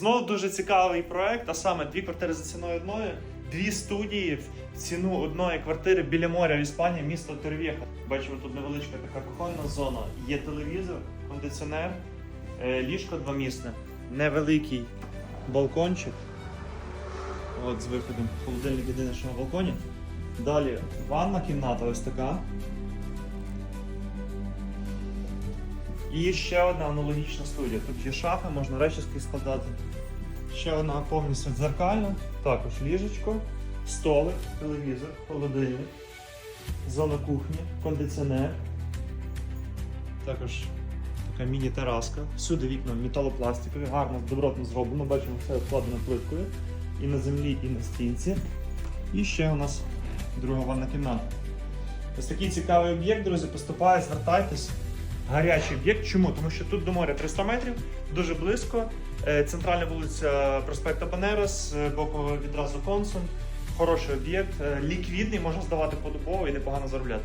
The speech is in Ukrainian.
Знову дуже цікавий проект, а саме дві квартири за ціною одної, дві студії в ціну одної квартири біля моря в Іспанії, місто Торвєха. Бачимо, тут невеличка така кухонна зона. Є телевізор, кондиціонер, е, ліжко двомісне, невеликий балкончик. От з виходом холодильник єдине, що на балконі. Далі ванна кімната ось така. І ще одна аналогічна студія. Тут є шафи, можна речі складати. Ще одна повністю дзеркальна, також ліжечко, столик, телевізор, холодильник, зона кухні, кондиціонер. Також така міні-тераска. Всюди вікна металопластикові, гарно, добротно зроблено. Бачимо, все обкладено плиткою. І на землі, і на стінці. І ще у нас друга ванна кімната. Ось такий цікавий об'єкт, друзі, поступає, звертайтесь. Гарячий об'єкт. Чому? Тому що тут до моря 300 метрів, дуже близько. Е, Центральна вулиця проспекта Банерас, з боку відразу Консун. Хороший об'єкт, е, ліквідний, можна здавати подобово і непогано заробляти.